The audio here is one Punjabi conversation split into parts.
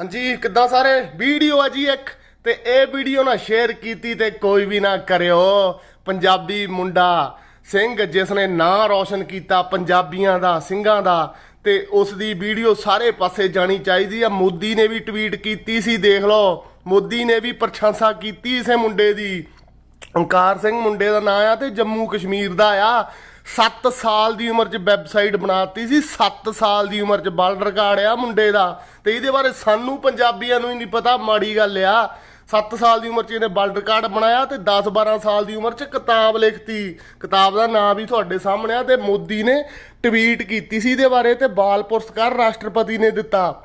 ਹਾਂਜੀ, ਕਿੱਦਾਂ ਸਾਰੇ? ਵੀਡੀਓ ਆ ਜੀ ਇੱਕ, ਤੇ ਇਹ ਵੀਡੀਓ ਨਾ ਸ਼ੇਅਰ ਕੀਤੀ ਤੇ ਕੋਈ ਵੀ ਨਾ ਕਰਿਓ। ਪੰਜਾਬੀ ਮੁੰਡਾ ਸਿੰਘ ਜਿਸ ਨੇ ਨਾਂ ਰੌਸ਼ਨ ਕੀਤਾ ਪੰਜਾਬੀਆਂ ਦਾ, ਸਿੰਘਾਂ ਦਾ, ਤੇ ਉਸ ਦੀ ਵੀਡੀਓ ਸਾਰੇ ਪਾਸੇ ਜਾਣੀ ਚਾਹੀਦੀ ਆ। ਮੋਦੀ ਨੇ ਵੀ ਟਵੀਟ ਕੀਤੀ ਸੀ, ਦੇਖ ਲਓ। ਮੋਦੀ ਨੇ ਵੀ ਪ੍ਰਸ਼ੰਸਾ ਕੀਤੀ ਇਸੇ ਮੁੰਡੇ ਦੀ। ਓਂਕਾਰ ਸਿੰਘ ਮੁੰਡੇ ਦਾ ਨਾਂ ਆ ਤੇ ਜੰਮੂ ਕਸ਼ਮੀਰ ਦਾ ਆ। 7 ਸਾਲ ਦੀ ਉਮਰ 'ਚ ਵੈਬਸਾਈਟ ਬਣਾਤੀ ਸੀ 7 ਸਾਲ ਦੀ ਉਮਰ 'ਚ ਵਰਲਡ ਰਿਕਾਰਡ ਆ ਮੁੰਡੇ ਦਾ। ਤੇ ਇਹਦੇ ਬਾਰੇ ਸਾਨੂੰ ਪੰਜਾਬੀਆਂ ਨੂੰ ਹੀ ਨਹੀਂ ਪਤਾ, ਮਾੜੀ ਗੱਲ ਆ। 7 ਸਾਲ ਦੀ ਉਮਰ 'ਚ ਇਹਨੇ ਵਰਲਡ ਰਿਕਾਰਡ ਬਣਾਇਆ ਤੇ 10 12 ਸਾਲ ਦੀ ਉਮਰ 'ਚ ਕਿਤਾਬ ਲਿਖਤੀ। ਕਿਤਾਬ ਦਾ ਨਾਮ ਵੀ ਤੁਹਾਡੇ ਸਾਹਮਣੇ ਆ ਤੇ ਮੋਦੀ ਨੇ ਟਵੀਟ ਕੀਤੀ ਸੀ ਇਹਦੇ ਬਾਰੇ ਤੇ ਬਾਲ ਪੁਰਸਕਾਰ ਰਾਸ਼ਟਰਪਤੀ ਨੇ ਦਿੱਤਾ।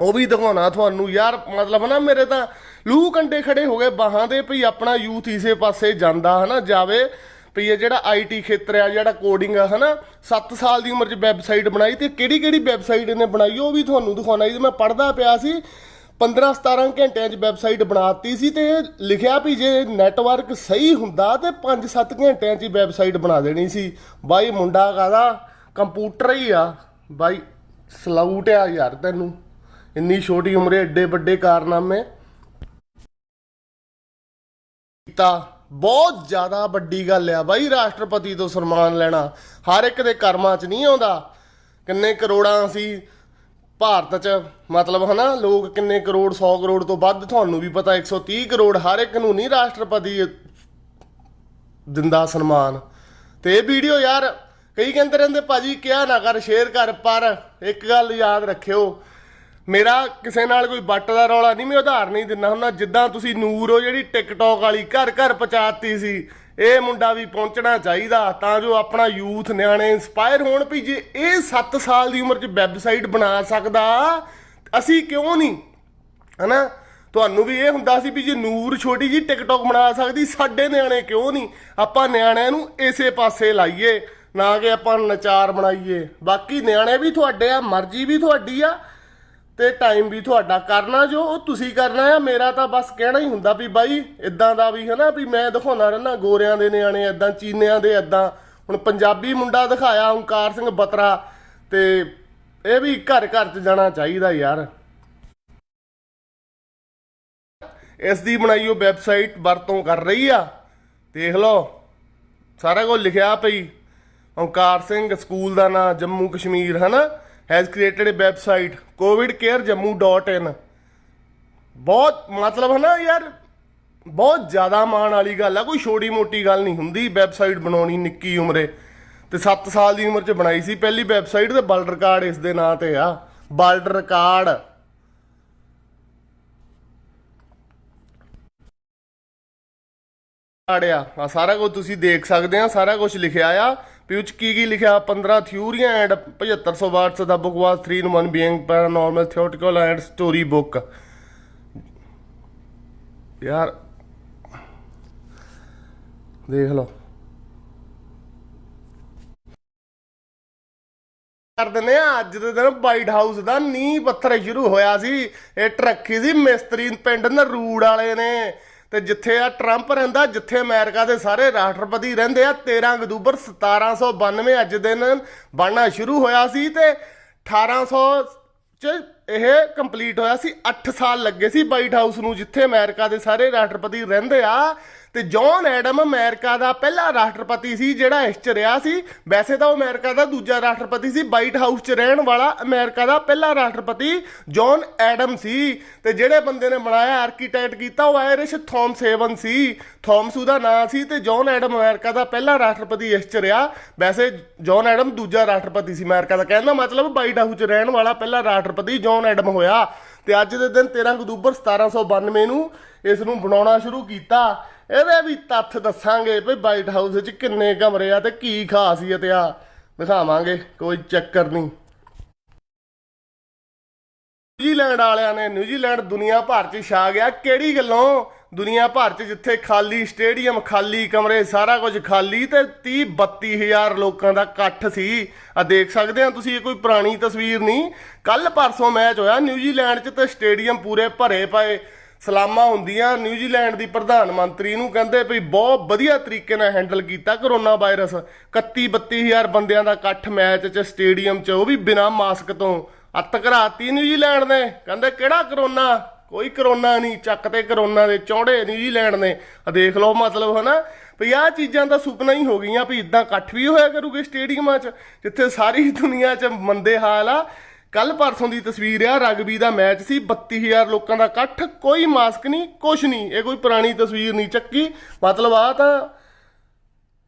ਉਹ ਵੀ ਦਿਖਾਉਣਾ ਤੁਹਾਨੂੰ। ਯਾਰ, ਮਤਲਬ ਨਾ ਮੇਰੇ ਤਾਂ ਲੂ ਕੰਡੇ ਖੜੇ ਹੋ ਗਏ ਬਾਹਾਂ ਦੇ ਭਈ ਆਪਣਾ ਯੂਥ ਇਸੇ ਪਾਸੇ ਜਾਂਦਾ, ਹਨਾ, ਜਾਵੇ। ਭਈ ਇਹ ਜਿਹੜਾ ਆਈਟੀ ਖੇਤਰ ਆ, ਜਿਹੜਾ ਕੋਡਿੰਗ ਆ, ਹਨਾ 7 ਸਾਲ ਦੀ ਉਮਰ 'ਚ ਵੈਬਸਾਈਟ ਬਣਾਈ ਤੇ ਕਿਹੜੀ ਕਿਹੜੀ ਵੈਬਸਾਈਟ ਇਹਨੇ ਬਣਾਈ, ਉਹ ਵੀ ਤੁਹਾਨੂੰ ਦਿਖਾਉਣਾ ਜੀ। ਮੈਂ ਪੜਦਾ ਪਿਆ ਸੀ 15 17 ਘੰਟਿਆਂ 'ਚ ਵੈਬਸਾਈਟ ਬਣਾਤੀ ਸੀ ਤੇ ਲਿਖਿਆ ਵੀ ਜੇ ਨੈਟਵਰਕ ਸਹੀ ਹੁੰਦਾ ਤੇ 5-7 ਘੰਟਿਆਂ 'ਚ ਹੀ ਵੈਬਸਾਈਟ ਬਣਾ ਦੇਣੀ ਸੀ। ਬਾਈ, ਮੁੰਡਾ ਕਾਦਾ ਕੰਪਿਊਟਰ ਹੀ ਆ। ਬਾਈ, ਸਲਾਊਟ ਆ ਯਾਰ ਤੈਨੂੰ। ਇੰਨੀ ਛੋਟੀ ਉਮਰੇ ਐਡੇ ਵੱਡੇ ਕਾਰਨਾਮੇ। ਕੀਤਾ। ਬਹੁਤ ਜ਼ਿਆਦਾ ਵੱਡੀ ਗੱਲ ਆ ਬਾਈ, ਰਾਸ਼ਟਰਪਤੀ ਤੋਂ ਸਨਮਾਨ ਲੈਣਾ। ਹਰ ਇੱਕ ਦੇ ਕਰਮਾਂ 'ਚ ਨਹੀਂ ਆਉਂਦਾ। ਕਿੰਨੇ ਕਰੋੜਾਂ ਅਸੀਂ ਭਾਰਤ 'ਚ, ਮਤਲਬ ਹਨਾ, ਲੋਕ ਕਿੰਨੇ ਕਰੋੜ 100 ਕਰੋੜ ਤੋਂ ਵੱਧ ਤੁਹਾਨੂੰ ਵੀ ਪਤਾ 130 ਕਰੋੜ ਹਰ ਇੱਕ ਨੂੰ ਨਹੀਂ ਰਾਸ਼ਟਰਪਤੀ ਦਿੰਦਾ ਸਨਮਾਨ। ਤੇ ਇਹ ਵੀਡੀਓ ਯਾਰ ਕਈ ਕਹਿੰਦੇ ਰਹਿੰਦੇ, ਭਾਜੀ ਕਿਹਾ ਨਾ ਕਰ, ਸ਼ੇਅਰ ਕਰ, ਪਰ ਇੱਕ ਗੱਲ ਯਾਦ ਰੱਖਿਓ ਮੇਰਾ ਕਿਸੇ ਨਾਲ ਕੋਈ ਬੱਟ ਦਾ ਰੌਲਾ ਨਹੀਂ, ਮੈਂ ਉਧਾਰ ਨਹੀਂ ਦਿੰਦਾ ਹੁੰਦਾ। ਜਿੱਦਾਂ ਤੁਸੀਂ ਨੂਰ ਹੋ ਜਿਹੜੀ ਟਿਕਟੌਕ ਵਾਲੀ ਘਰ ਘਰ ਪਹੁੰਚਾਤੀ ਸੀ, ਇਹ ਮੁੰਡਾ ਵੀ ਪਹੁੰਚਣਾ ਚਾਹੀਦਾ। ਤਾਂ ਜੋ ਆਪਣਾ ਯੂਥ ਨਿਆਣੇ ਇਨਸਪਾਇਰ ਹੋਣ ਵੀ ਜੇ ਇਹ 7 ਸਾਲ ਦੀ ਉਮਰ 'ਚ ਵੈਬਸਾਈਟ ਬਣਾ ਸਕਦਾ, ਅਸੀਂ ਕਿਉਂ ਨਹੀਂ? ਹਨਾ? ਤੁਹਾਨੂੰ ਵੀ ਇਹ ਹੁੰਦਾ ਸੀ ਵੀ ਜੇ ਨੂਰ ਛੋਟੀ ਜੀ ਟਿਕਟੌਕ ਬਣਾ ਸਕਦੀ, ਸਾਡੇ ਨਿਆਣੇ ਕਿਉਂ ਨਹੀਂ? ਆਪਾਂ ਨਿਆਣਿਆਂ ਨੂੰ ਇਸੇ ਪਾਸੇ ਲਾਈਏ, ਨਾ ਕਿ ਆਪਾਂ ਨਚਾਰ ਬਣਾਈਏ। ਬਾਕੀ ਨਿਆਣੇ ਵੀ ਤੁਹਾਡੇ ਆ, ਮਰਜ਼ੀ ਵੀ ਤੁਹਾਡੀ ਆ। ਤੇ ਟਾਈਮ ਵੀ ਤੁਹਾਡਾ ਕਰਨਾ ਜੋ ਉਹ ਤੁਸੀਂ ਕਰਨਾ ਆ। ਮੇਰਾ ਤਾਂ ਬਸ ਕਹਿਣਾ ਹੀ ਹੁੰਦਾ ਵੀ ਬਾਈ ਇਦਾਂ ਦਾ ਵੀ ਹਨਾ ਵੀ ਮੈਂ ਦਿਖਾਉਣਾ ਰਹਿਣਾ ਗੋਰਿਆਂ ਦੇ ਨਿਆਣੇ ਇਦਾਂ ਚੀਨਿਆਂ ਦੇ ਇਦਾਂ ਹੁਣ ਪੰਜਾਬੀ ਮੁੰਡਾ ਦਿਖਾਇਆ ਓਂਕਾਰ ਸਿੰਘ ਬਤਰਾ ਤੇ ਇਹ ਵੀ ਘਰ ਘਰ ਚ ਜਾਣਾ ਚਾਹੀਦਾ ਯਾਰ। ਇਸ ਦੀ ਬਣਾਈ ਉਹ ਵੈਬਸਾਈਟ ਵਰਤੋਂ ਕਰ ਰਹੀ ਆ। ਦੇਖ ਲਓ, ਸਾਰਾ ਕੁਝ ਲਿਖਿਆ ਪਈ। ਓਂਕਾਰ ਸਿੰਘ, ਸਕੂਲ ਦਾ ਨਾਂ ਜੰਮੂ ਕਸ਼ਮੀਰ ਹਨਾ? Has created a website covidcarejammu.in ਬਹੁਤ ਮਤਲਬ ਹੈ ਨਾ ਯਾਰ, ਬਹੁਤ ਜ਼ਿਆਦਾ ਮਾਣ ਵਾਲੀ ਗੱਲ ਆ, ਕੋਈ ਛੋਟੀ ਮੋਟੀ ਗੱਲ ਨਹੀਂ ਹੁੰਦੀ ਵੈਬਸਾਈਟ ਬਣਾਉਣੀ ਨਿੱਕੀ ਉਮਰੇ। ਤੇ 7 ਸਾਲ ਦੀ ਉਮਰ 'ਚ ਬਣਾਈ ਸੀ, ਪਹਿਲੀ ਵੈਬਸਾਈਟ ਤੇ ਵਰਲਡ ਰਿਕਾਰਡ ਇਸ ਦੇ ਨਾਂ ਤੇ ਆ। ਵਰਲਡ ਰਿਕਾਰਡ ਆੜਿਆ। ਆ ਸਾਰਾ ਕੁਝ ਤੁਸੀਂ ਦੇਖ ਸਕਦੇ ਆ, ਸਾਰਾ ਕੁਝ ਲਿਖਿਆ ਆ। ਵੀ ਉੱਚ ਕੀ ਕੀ ਲਿਖਿਆ? 15 ਥਿਊਰੀਆਂ and 7500 watts the book 3 in 1 being paranormal theoretical and story book ਯਾਰ, ਦੇਖ ਲਓ। ਕਰ ਦਿੰਦੇ ਆ, ਅੱਜ ਦੇ ਦਿਨ ਵਾਈਟ ਹਾਊਸ ਦਾ ਨੀਂਹ ਪੱਥਰ ਸ਼ੁਰੂ ਹੋਇਆ ਸੀ। ਇਹ ਟਰੱਕੀ ਸੀ ਮਿਸਤਰੀ ਪਿੰਡ ਨਰੂੜ ਵਾਲੇ ਨੇ। ਤੇ ਜਿੱਥੇ ਆ ਟਰੰਪ ਰਹਿੰਦਾ, ਜਿੱਥੇ ਅਮਰੀਕਾ ਦੇ ਸਾਰੇ ਰਾਸ਼ਟਰਪਤੀ ਰਹਿੰਦੇ ਆ 13 ਅਕਤੂਬਰ 1792 ਅੱਜ ਦੇ ਦਿਨ ਬਣਨਾ ਸ਼ੁਰੂ ਹੋਇਆ ਸੀ ਤੇ 1800 ਚ ਇਹ ਕੰਪਲੀਟ ਹੋਇਆ ਸੀ 8 ਸਾਲ ਲੱਗੇ ਸੀ ਵਾਈਟ ਹਾਊਸ ਨੂੰ, ਜਿੱਥੇ ਅਮਰੀਕਾ ਦੇ ਸਾਰੇ ਰਾਸ਼ਟਰਪਤੀ ਰਹਿੰਦੇ ਆ। ਤੇ ਜੌਨ ਐਡਮ ਅਮਰੀਕਾ ਦਾ ਪਹਿਲਾ ਰਾਸ਼ਟਰਪਤੀ ਸੀ, ਜਿਹੜਾ ਇਸ ਚ ਰਿਹਾ ਸੀ। ਵੈਸੇ ਤਾਂ ਉਹ ਅਮਰੀਕਾ ਦਾ ਦੂਜਾ ਰਾਸ਼ਟਰਪਤੀ ਸੀ ਵਾਈਟ ਹਾਊਸ ਚ ਰਹਿਣ ਵਾਲਾ ਅਮਰੀਕਾ ਦਾ ਪਹਿਲਾ ਰਾਸ਼ਟਰਪਤੀ ਜੌਨ ਐਡਮ ਸੀ। ਤੇ ਜਿਹੜੇ ਬੰਦੇ ਨੇ ਬਣਾਇਆ ਆਰਕੀਟੈਕਟ ਕੀਤਾ, ਉਹ ਆਇਰਿਸ਼ ਥੌਮਸ ਹੇਵਨ ਸੀ। ਥੌਮਸ ਉਹਦਾ ਨਾਂ ਸੀ ਤੇ ਜੌਨ ਐਡਮ ਅਮਰੀਕਾ ਦਾ ਪਹਿਲਾ ਰਾਸ਼ਟਰਪਤੀ ਇਸ ਚ ਰਿਹਾ। ਵੈਸੇ ਜੌਨ ਐਡਮ ਦੂਜਾ ਰਾਸ਼ਟਰਪਤੀ ਸੀ, ਅਮਰੀਕਾ ਦਾ ਕਹਿੰਦਾ ਮਤਲਬ ਵਾਈਟ ਹਾਊਸ ਚ ਰਹਿਣ ਵਾਲਾ ਪਹਿਲਾ ਰਾਸ਼ਟਰਪਤੀ ਜੌਨ ਐਡਮ ਹੋਇਆ। ਤੇ ਅੱਜ ਦੇ ਦਿਨ 13 ਅਕਤੂਬਰ 1792 ਨੂੰ ਇਸ ਨੂੰ ਬਣਾਉਣਾ ਸ਼ੁਰੂ ਕੀਤਾ। ਇਹਦੇ ਵੀ ਤੱਥ ਦੱਸਾਂਗੇ ਵੀ ਵਾਈਟ ਹਾਊਸ ਵਿੱਚ ਕਿੰਨੇ ਕਮਰੇ ਆ ਤੇ ਕੀ ਖਾਸੀਅਤ ਆ। ਦਿਖਾਵਾਂਗੇ, ਕੋਈ ਚੱਕਰ ਨਹੀਂ। ਨਿਊਜ਼ੀਲੈਂਡ ਵਾਲਿਆਂ ਨੇ ਨਿਊਜ਼ੀਲੈਂਡ ਦੁਨੀਆ ਭਰ 'ਚ ਛਾ ਗਿਆ। ਕਿਹੜੀ ਗੱਲੋਂ? ਦੁਨੀਆ ਭਰ 'ਚ ਜਿੱਥੇ ਖਾਲੀ ਸਟੇਡੀਅਮ, ਖਾਲੀ ਕਮਰੇ, ਸਾਰਾ ਕੁਝ ਖਾਲੀ ਤੇ 30 32000 ਲੋਕਾਂ ਦਾ ਇਕੱਠ ਸੀ। ਆ ਦੇਖ ਸਕਦੇ ਆ ਤੁਸੀਂ, ਇਹ ਕੋਈ ਪੁਰਾਣੀ ਤਸਵੀਰ ਨਹੀਂ। ਕੱਲ ਪਰਸੋਂ ਮੈਚ ਹੋਇਆ ਨਿਊਜ਼ੀਲੈਂਡ 'ਚ ਤੇ ਸਟੇਡੀਅਮ ਪੂਰੇ ਭਰੇ ਪਏ। ਸਲਾਮਾਂ ਹੁੰਦੀਆਂ। ਨਿਊਜ਼ੀਲੈਂਡ ਦੀ ਪ੍ਰਧਾਨ ਮੰਤਰੀ ਨੂੰ ਕਹਿੰਦੇ ਵੀ ਬਹੁਤ ਵਧੀਆ ਤਰੀਕੇ ਨਾਲ ਹੈਂਡਲ ਕੀਤਾ ਕਰੋਨਾ ਵਾਇਰਸ 31 32000 ਬੰਦਿਆਂ ਦਾ ਇਕੱਠ ਮੈਚ 'ਚ ਸਟੇਡੀਅਮ 'ਚ, ਉਹ ਵੀ ਬਿਨਾਂ ਮਾਸਕ ਤੋਂ। ਅੱਤ ਕਰਾਤੀ ਨਿਊਜ਼ੀਲੈਂਡ ਨੇ। ਕਹਿੰਦੇ ਕਿਹੜਾ ਕਰੋਨਾ? ਕੋਈ ਕਰੋਨਾ ਨਹੀਂ, ਚੱਕ ਤੇ ਕਰੋਨਾ ਦੇ ਚੌੜੇ ਨਿਊਜ਼ੀਲੈਂਡ ਨੇ। ਆ ਦੇਖ ਲਓ ਮਤਲਬ ਹਨਾ। ਵੀ ਆਹ ਚੀਜ਼ਾਂ ਦਾ ਸੁਪਨਾ ਹੀ ਹੋ ਗਈਆਂ ਵੀ ਇਦਾਂ ਇਕੱਠ ਵੀ ਹੋਇਆ ਕਰੂਗੇ ਸਟੇਡੀਅਮਾਂ 'ਚ, ਜਿੱਥੇ ਸਾਰੀ ਦੁਨੀਆ 'ਚ ਮੰਦੇ ਹਾਲ ਆ। ਕੱਲ ਪਰਸੋਂ ਦੀ ਤਸਵੀਰ ਆ, ਰਗਬੀ ਦਾ ਮੈਚ ਸੀ 32000 ਲੋਕਾਂ ਦਾ ਇਕੱਠ, ਕੋਈ ਮਾਸਕ ਨਹੀਂ, ਕੁਛ ਨਹੀਂ, ਇਹ ਕੋਈ ਪੁਰਾਣੀ ਤਸਵੀਰ ਨਹੀਂ ਚੱਕੀ। ਮਤਲਬ ਆ ਤਾਂ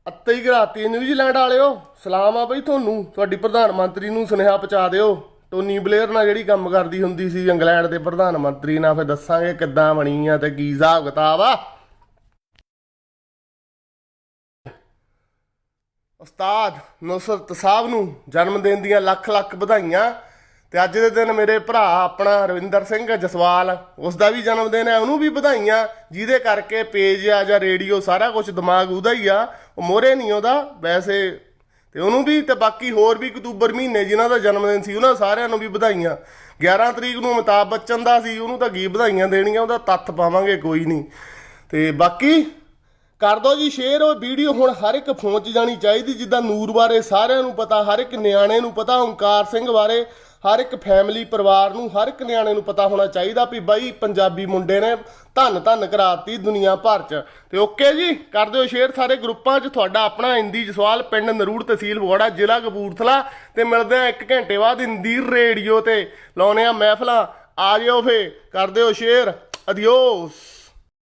ਅੱਤੇ ਹੀ ਘਰਾਤੀ ਨਿਊਜ਼ੀਲੈਂਡ ਵਾਲਿਓ। ਸਲਾਮ ਆ ਬਈ ਤੁਹਾਨੂੰ, ਤੁਹਾਡੀ ਪ੍ਰਧਾਨ ਮੰਤਰੀ ਨੂੰ ਸੁਨੇਹਾ ਪਹੁੰਚਾ ਦਿਓ। ਟੋਨੀ ਬਲੇਅਰ ਨਾਲ ਜਿਹੜੀ ਕੰਮ ਕਰਦੀ ਹੁੰਦੀ ਸੀ ਇੰਗਲੈਂਡ ਦੇ ਪ੍ਰਧਾਨ ਮੰਤਰੀ ਨਾਲ, ਫਿਰ ਦੱਸਾਂਗੇ ਕਿੱਦਾਂ ਬਣੀ ਆ ਤੇ ਕੀ ਹਿਸਾਬ ਕਿਤਾਬ ਆ। ਉਸਤਾਦ ਨੁਸਰਤ ਸਾਹਿਬ ਨੂੰ ਜਨਮ ਦਿਨ ਦੀਆਂ ਲੱਖ ਲੱਖ ਵਧਾਈਆਂ। ਤੇ ਅੱਜ ਦੇ ਦਿਨ ਮੇਰੇ ਭਰਾ ਆਪਣਾ ਰਵਿੰਦਰ ਸਿੰਘ ਜਸਵਾਲ ਉਸ ਦਾ ਵੀ ਜਨਮ ਦਿਨ ਹੈ, ਉਹਨੂੰ ਵੀ ਵਧਾਈਆਂ, ਜਿਹਦੇ ਕਰਕੇ ਪੇਜ ਆ ਜਾਂ ਰੇਡੀਓ ਸਾਰਾ ਕੁਝ ਦਿਮਾਗ ਉਹਦਾ ਹੀ ਆ, ਉਹ ਮੋਰੇ ਨਹੀਂ ਉਹਦਾ ਵੈਸੇ ਤੇ ਉਹਨੂੰ ਵੀ ਤੇ ਬਾਕੀ ਹੋਰ ਵੀ ਅਕਤੂਬਰ ਮਹੀਨੇ ਜਿਨ੍ਹਾਂ ਦਾ ਜਨਮ ਦਿਨ ਸੀ, ਉਹਨਾਂ ਸਾਰਿਆਂ ਨੂੰ ਵੀ ਵਧਾਈਆਂ। 11 ਤਰੀਕ ਨੂੰ ਅਮਿਤਾਭ ਬੱਚਨ ਦਾ ਸੀ, ਉਹਨੂੰ ਤਾਂ ਕੀ ਵਧਾਈਆਂ ਦੇਣੀਆਂ, ਉਹਦਾ ਤੱਥ ਪਾਵਾਂਗੇ, ਕੋਈ ਨਹੀਂ। ਤੇ ਬਾਕੀ ਕਰ ਦੋ ਜੀ ਸ਼ੇਅਰ ਉਹ ਵੀਡੀਓ ਹੁਣ ਹਰ ਇੱਕ ਫੋਨ 'ਚ ਜਾਣੀ ਚਾਹੀਦੀ, ਜਿੱਦਾਂ ਨੂਰ ਬਾਰੇ ਸਾਰਿਆਂ ਨੂੰ ਪਤਾ, ਹਰ ਇੱਕ ਨਿਆਣੇ ਨੂੰ ਪਤਾ, ਓਂਕਾਰ ਸਿੰਘ ਬਾਰੇ। ਹਰ ਇੱਕ ਫੈਮਿਲੀ ਪਰਿਵਾਰ ਨੂੰ, ਹਰ ਇੱਕ ਨਿਆਣੇ ਨੂੰ ਪਤਾ ਹੋਣਾ ਚਾਹੀਦਾ ਵੀ ਬਾਈ ਪੰਜਾਬੀ ਮੁੰਡੇ ਨੇ ਧੰਨ ਧੰਨ ਕਰਾਤੀ ਦੁਨੀਆ ਭਰ 'ਚ। ਤੇ ਓਕੇ ਜੀ, ਕਰ ਦਿਓ ਸ਼ੇਅਰ ਸਾਰੇ ਗਰੁੱਪਾਂ 'ਚ। ਤੁਹਾਡਾ ਆਪਣਾ ਹਿੰਦੀ ਜਸਵਾਲ ਪਿੰਡ ਨਰੂੜ ਤਹਿਸੀਲ ਫਗਵਾੜਾ ਜ਼ਿਲ੍ਹਾ ਕਪੂਰਥਲਾ। ਤੇ ਮਿਲਦੇ ਆ ਇੱਕ ਘੰਟੇ ਬਾਅਦ ਹਿੰਦੀ ਰੇਡੀਓ ਤੇ। ਲਾਉਨੇ ਆ ਮਹਿਫਲਾਂ। ਆ ਜਿਓ ਫੇ, ਕਰ ਦਿਓ ਸ਼ੇਅਰ ਅਧਿਓਸ